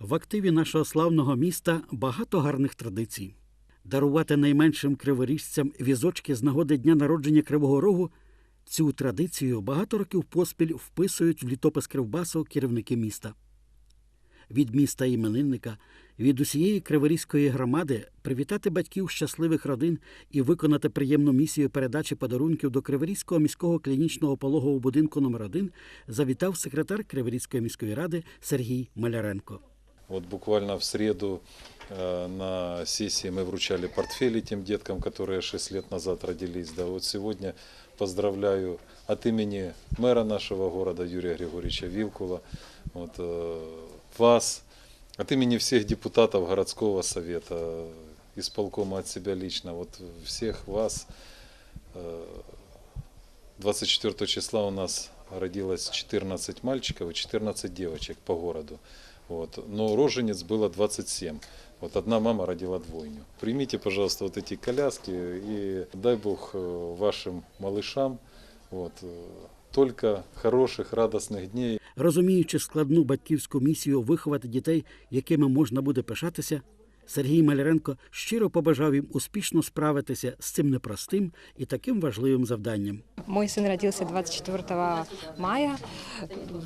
В активі нашого славного міста багато гарних традицій. Дарувати найменшим криворіжцям візочки з нагоди дня народження Кривого Рогу цю традицію багато років поспіль вписують в літопис Кривбасу керівники міста. Від міста іменинника, від усієї криворізької громади привітати батьків щасливих родин і виконати приємну місію передачі подарунків до Криворізького міського клінічного пологового будинку номер 1 завітав секретар Криворізької міської ради Сергій Маляренко. Вот буквально в среду э, на сессии мы вручали портфели тем деткам, которые 6 лет назад родились. Да, вот сегодня поздравляю от имени мэра нашего города Юрия Григорьевича Вилкула, вот, э, вас, от имени всех депутатов городского совета, исполкома от себя лично, вот всех вас. э, 24 числа у нас родилось 14 мальчиков и 14 девочек по городу. Вот. Но роженец было 27. Вот одна мама родила двойню. Примите, пожалуйста, вот эти коляски и дай Бог э, вашим малышам вот, э, только хороших, радостных дней. Розуміючи складну батьківську місію виховати дітей, якими можна буде пишатися, Сергій Маляренко щиро побажав їм успішно справитися з цим непростим і таким важливим завданням. Мой сын родился 24 мая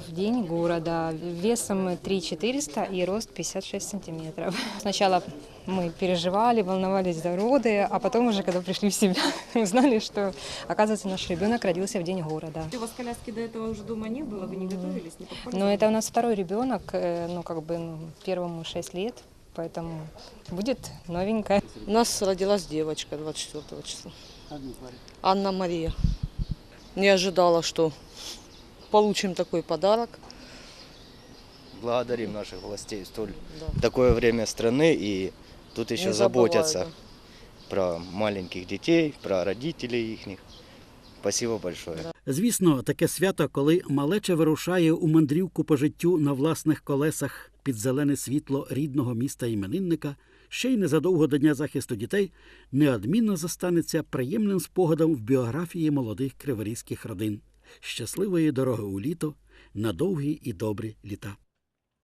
в день города, весом 3400 и рост 56 сантиметров. Сначала мы переживали, волновались за роды, а потом уже, когда пришли в себя, узнали, что, оказывается, наш ребенок родился в день города. У вас коляски до этого уже дома не было, вы не готовились, не подходили? Но это у нас второй ребенок, э, ну, как бы, ну, первому 6 лет, Поэтому будет новенькая. У нас родилась девочка 24 числа. Анна Мария. Не ожидала, что получим такой подарок. благодарим наших властей столь Да. такое время страны и тут еще Не заботятся забывают, про маленьких детей, про родителей их. Спасибо большое. Звісно, таке свято, коли малеча вирушає у мандрівку по життю на власних колесах під зелене світло рідного міста іменинника, ще й незадовго до Дня захисту дітей, неодмінно застанеться приємним спогадом в біографії молодих криворізьких родин. Щасливої дороги у літо на довгі і добрі літа.